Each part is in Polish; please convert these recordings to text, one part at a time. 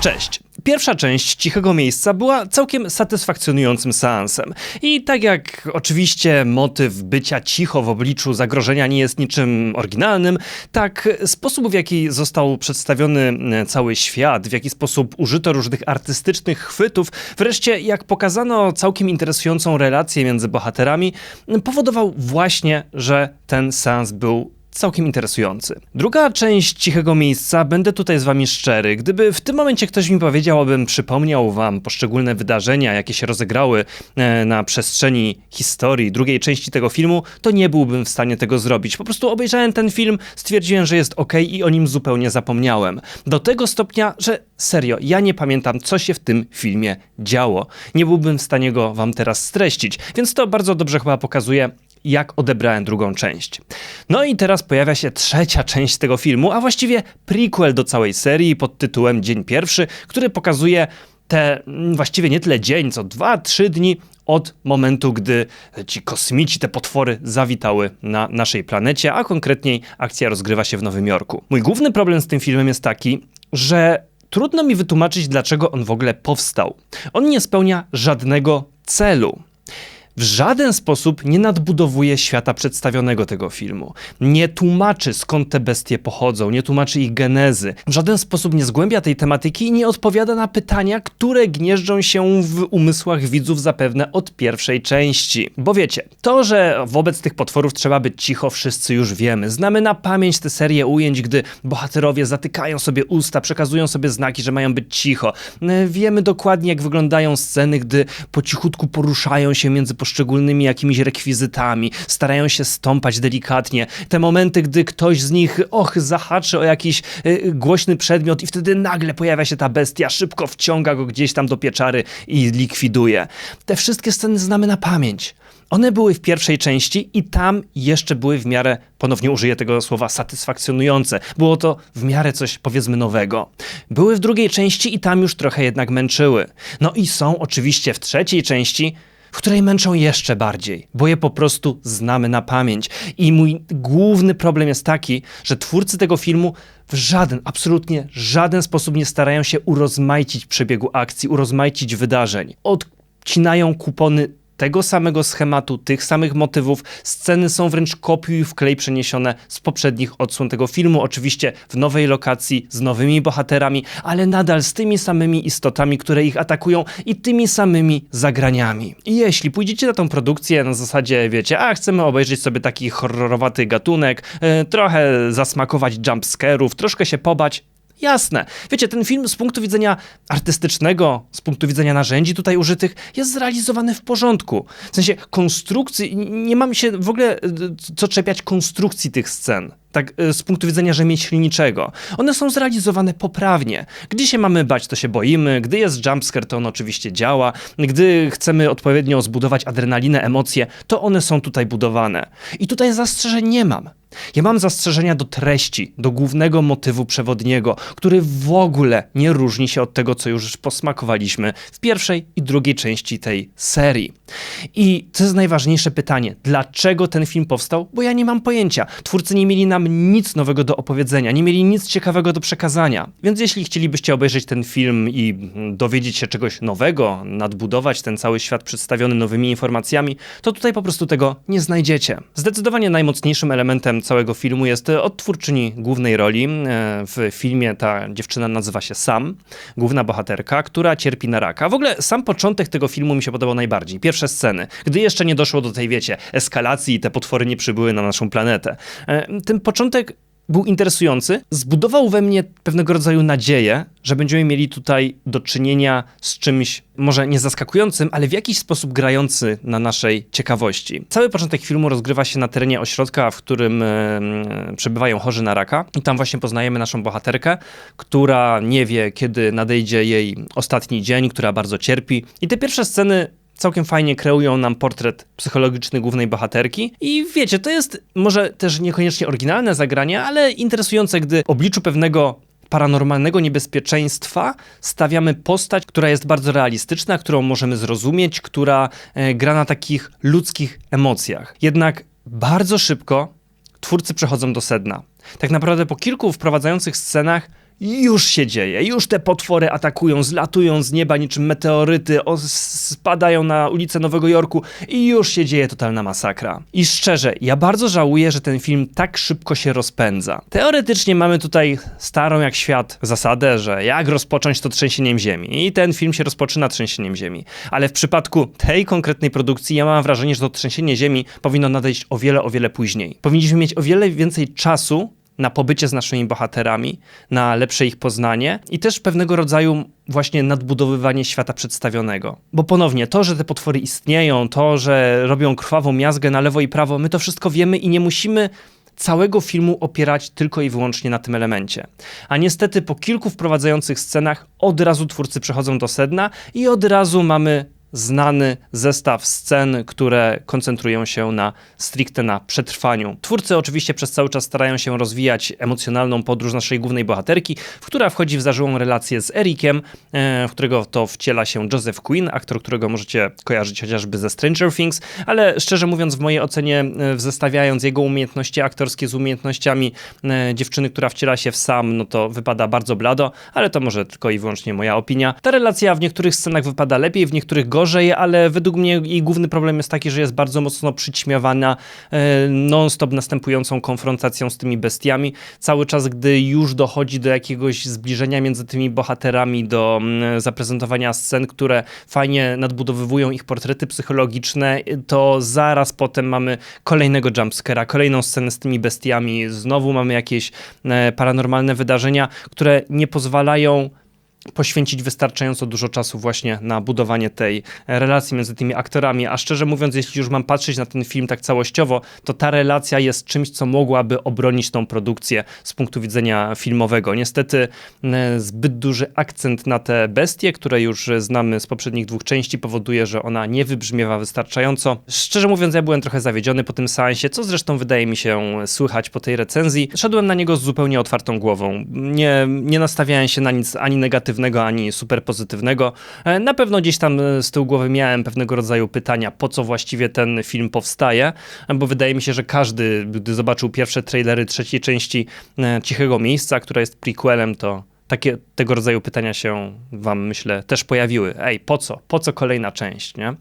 Cześć. Pierwsza część Cichego Miejsca była całkiem satysfakcjonującym seansem. I tak jak oczywiście motyw bycia cicho w obliczu zagrożenia nie jest niczym oryginalnym, tak sposób w jaki został przedstawiony e, cały świat, w jaki sposób użyto różnych artystycznych chwytów, wreszcie jak pokazano całkiem interesującą relację między bohaterami, powodował właśnie, że ten seans był całkiem interesujący. Druga część Cichego Miejsca, będę tutaj z wami szczery, gdyby w tym momencie ktoś mi powiedział, abym przypomniał wam poszczególne wydarzenia, jakie się rozegrały e, na przestrzeni historii drugiej części tego filmu, to nie byłbym w stanie tego zrobić. Po prostu obejrzałem ten film, stwierdziłem, że jest ok i o nim zupełnie zapomniałem. Do tego stopnia, że serio, ja nie pamiętam, co się w tym filmie działo. Nie byłbym w stanie go wam teraz streścić, więc to bardzo dobrze chyba pokazuje, jak odebrałem drugą część. No i teraz pojawia się trzecia część tego filmu, a właściwie prequel do całej serii pod tytułem Dzień Pierwszy, który pokazuje te mm, właściwie nie tyle dzień, co dwa, trzy dni od momentu, gdy ci kosmici, te potwory zawitały na naszej planecie, a konkretniej akcja rozgrywa się w Nowym Jorku. Mój główny problem z tym filmem jest taki, że trudno mi wytłumaczyć, dlaczego on w ogóle powstał. On nie spełnia żadnego celu w żaden sposób nie nadbudowuje świata przedstawionego tego filmu. Nie tłumaczy skąd te bestie pochodzą, nie tłumaczy ich genezy. W żaden sposób nie zgłębia tej tematyki i nie odpowiada na pytania, które gnieżdżą się w umysłach widzów zapewne od pierwszej części. Bo wiecie, to, że wobec tych potworów trzeba być cicho, wszyscy już wiemy. Znamy na pamięć tę serię ujęć, gdy bohaterowie zatykają sobie usta, przekazują sobie znaki, że mają być cicho. Wiemy dokładnie, jak wyglądają sceny, gdy po cichutku poruszają się między poszczególnymi poszczególnymi jakimiś rekwizytami, starają się stąpać delikatnie. Te momenty, gdy ktoś z nich, och, zahaczy o jakiś y, głośny przedmiot i wtedy nagle pojawia się ta bestia, szybko wciąga go gdzieś tam do pieczary i likwiduje. Te wszystkie sceny znamy na pamięć. One były w pierwszej części i tam jeszcze były w miarę, ponownie użyję tego słowa, satysfakcjonujące. Było to w miarę coś, powiedzmy, nowego. Były w drugiej części i tam już trochę jednak męczyły. No i są oczywiście w trzeciej części, w której męczą jeszcze bardziej, bo je po prostu znamy na pamięć. I mój główny problem jest taki, że twórcy tego filmu w żaden, absolutnie żaden sposób nie starają się urozmaicić przebiegu akcji, urozmaicić wydarzeń. Odcinają kupony tego samego schematu, tych samych motywów. Sceny są wręcz kopiuj w klej przeniesione z poprzednich odsłon tego filmu, oczywiście w nowej lokacji, z nowymi bohaterami, ale nadal z tymi samymi istotami, które ich atakują i tymi samymi zagraniami. I jeśli pójdziecie na tą produkcję na zasadzie, wiecie, a chcemy obejrzeć sobie taki horrorowaty gatunek, yy, trochę zasmakować jumpscarów, troszkę się pobać, Jasne. Wiecie, ten film z punktu widzenia artystycznego, z punktu widzenia narzędzi tutaj użytych, jest zrealizowany w porządku. W sensie konstrukcji, nie mam się w ogóle e, co czepiać konstrukcji tych scen tak e, z punktu widzenia rzemieślniczego. One są zrealizowane poprawnie. Gdy się mamy bać, to się boimy, gdy jest jumpscare, to on oczywiście działa, gdy chcemy odpowiednio zbudować adrenalinę, emocje, to one są tutaj budowane. I tutaj zastrzeżeń nie mam. Ja mam zastrzeżenia do treści, do głównego motywu przewodniego, który w ogóle nie różni się od tego, co już posmakowaliśmy w pierwszej i drugiej części tej serii. I to jest najważniejsze pytanie: dlaczego ten film powstał? Bo ja nie mam pojęcia. Twórcy nie mieli nic nowego do opowiedzenia, nie mieli nic ciekawego do przekazania. Więc jeśli chcielibyście obejrzeć ten film i dowiedzieć się czegoś nowego, nadbudować ten cały świat przedstawiony nowymi informacjami, to tutaj po prostu tego nie znajdziecie. Zdecydowanie najmocniejszym elementem całego filmu jest odtwórczyni głównej roli. E, w filmie ta dziewczyna nazywa się Sam, główna bohaterka, która cierpi na raka. W ogóle sam początek tego filmu mi się podobał najbardziej. Pierwsze sceny, gdy jeszcze nie doszło do tej, wiecie, eskalacji i te potwory nie przybyły na naszą planetę. E, ten początek był interesujący, zbudował we mnie pewnego rodzaju nadzieję, że będziemy mieli tutaj do czynienia z czymś może nie zaskakującym, ale w jakiś sposób grający na naszej ciekawości. Cały początek filmu rozgrywa się na terenie ośrodka, w którym e, przebywają chorzy na raka i tam właśnie poznajemy naszą bohaterkę, która nie wie, kiedy nadejdzie jej ostatni dzień, która bardzo cierpi. I te pierwsze sceny całkiem fajnie kreują nam portret psychologiczny głównej bohaterki. I wiecie, to jest może też niekoniecznie oryginalne zagranie, ale interesujące, gdy w obliczu pewnego paranormalnego niebezpieczeństwa stawiamy postać, która jest bardzo realistyczna, którą możemy zrozumieć, która e, gra na takich ludzkich emocjach. Jednak bardzo szybko twórcy przechodzą do sedna. Tak naprawdę po kilku wprowadzających scenach już się dzieje, już te potwory atakują, zlatują z nieba niczym meteoryty, spadają na ulicę Nowego Jorku i już się dzieje totalna masakra. I szczerze, ja bardzo żałuję, że ten film tak szybko się rozpędza. Teoretycznie mamy tutaj starą jak świat zasadę, że jak rozpocząć to trzęsieniem ziemi. I ten film się rozpoczyna trzęsieniem ziemi. Ale w przypadku tej konkretnej produkcji ja mam wrażenie, że to trzęsienie ziemi powinno nadejść o wiele, o wiele później. Powinniśmy mieć o wiele więcej czasu na pobycie z naszymi bohaterami, na lepsze ich poznanie i też pewnego rodzaju właśnie nadbudowywanie świata przedstawionego. Bo ponownie, to, że te potwory istnieją, to, że robią krwawą miazgę na lewo i prawo, my to wszystko wiemy i nie musimy całego filmu opierać tylko i wyłącznie na tym elemencie. A niestety po kilku wprowadzających scenach od razu twórcy przechodzą do sedna i od razu mamy znany zestaw scen, które koncentrują się na stricte na przetrwaniu. Twórcy oczywiście przez cały czas starają się rozwijać emocjonalną podróż naszej głównej bohaterki, w która wchodzi w zażyłą relację z Erikiem, e, w którego to wciela się Joseph Quinn, aktor, którego możecie kojarzyć chociażby ze Stranger Things, ale szczerze mówiąc w mojej ocenie, e, zestawiając jego umiejętności aktorskie z umiejętnościami e, dziewczyny, która wciela się w sam, no to wypada bardzo blado, ale to może tylko i wyłącznie moja opinia. Ta relacja w niektórych scenach wypada lepiej, w niektórych gorzej, ale według mnie jej główny problem jest taki, że jest bardzo mocno przyćmiewana e, non-stop następującą konfrontacją z tymi bestiami. Cały czas, gdy już dochodzi do jakiegoś zbliżenia między tymi bohaterami, do mm, zaprezentowania scen, które fajnie nadbudowywują ich portrety psychologiczne, to zaraz potem mamy kolejnego jumpscare'a, kolejną scenę z tymi bestiami, znowu mamy jakieś e, paranormalne wydarzenia, które nie pozwalają poświęcić wystarczająco dużo czasu właśnie na budowanie tej relacji między tymi aktorami. A szczerze mówiąc, jeśli już mam patrzeć na ten film tak całościowo, to ta relacja jest czymś, co mogłaby obronić tą produkcję z punktu widzenia filmowego. Niestety e, zbyt duży akcent na te bestie, które już znamy z poprzednich dwóch części, powoduje, że ona nie wybrzmiewa wystarczająco. Szczerze mówiąc, ja byłem trochę zawiedziony po tym seansie, co zresztą wydaje mi się słychać po tej recenzji. Szedłem na niego z zupełnie otwartą głową. Nie, nie nastawiałem się na nic ani negatywnego, negatywnego, ani super pozytywnego. E, na pewno gdzieś tam e, z tyłu głowy miałem pewnego rodzaju pytania, po co właściwie ten film powstaje, bo wydaje mi się, że każdy, gdy zobaczył pierwsze trailery trzeciej części e, Cichego Miejsca, która jest prequelem, to takie tego rodzaju pytania się wam, myślę, też pojawiły. Ej, po co? Po co kolejna część, nie?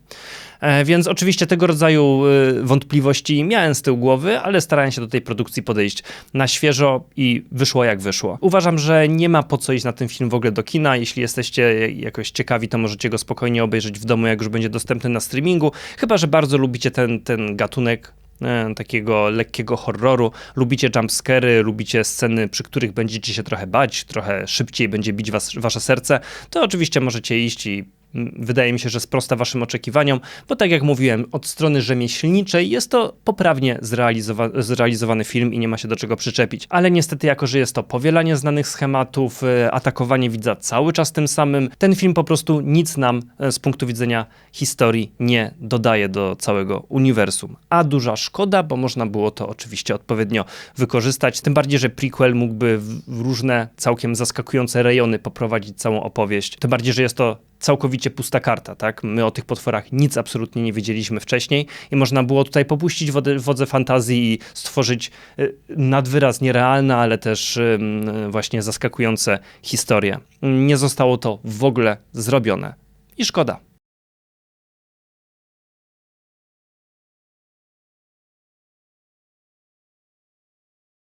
E, więc oczywiście tego rodzaju e, wątpliwości miałem z tyłu głowy, ale starałem się do tej produkcji podejść na świeżo i wyszło jak wyszło. Uważam, że nie ma po co iść na ten film w ogóle do kina. Jeśli jesteście jakoś ciekawi, to możecie go spokojnie obejrzeć w domu, jak już będzie dostępny na streamingu. Chyba, że bardzo lubicie ten, ten gatunek, takiego lekkiego horroru, lubicie jumpscary, lubicie sceny, przy których będziecie się trochę bać, trochę szybciej będzie bić was, wasze serce, to oczywiście możecie iść i wydaje mi się, że sprosta waszym oczekiwaniom, bo tak jak mówiłem, od strony rzemieślniczej jest to poprawnie zrealizowa zrealizowany film i nie ma się do czego przyczepić. Ale niestety, jako że jest to powielanie znanych schematów, e, atakowanie widza cały czas tym samym, ten film po prostu nic nam e, z punktu widzenia historii nie dodaje do całego uniwersum. A duża szkoda, bo można było to oczywiście odpowiednio wykorzystać, tym bardziej, że prequel mógłby w różne całkiem zaskakujące rejony poprowadzić całą opowieść. Tym bardziej, że jest to całkowicie pusta karta, tak? My o tych potworach nic absolutnie nie wiedzieliśmy wcześniej i można było tutaj popuścić wodę, wodze fantazji i stworzyć y, nadwyraz nierealne, ale też właśnie zaskakujące historie. Nie zostało to w ogóle zrobione. I szkoda.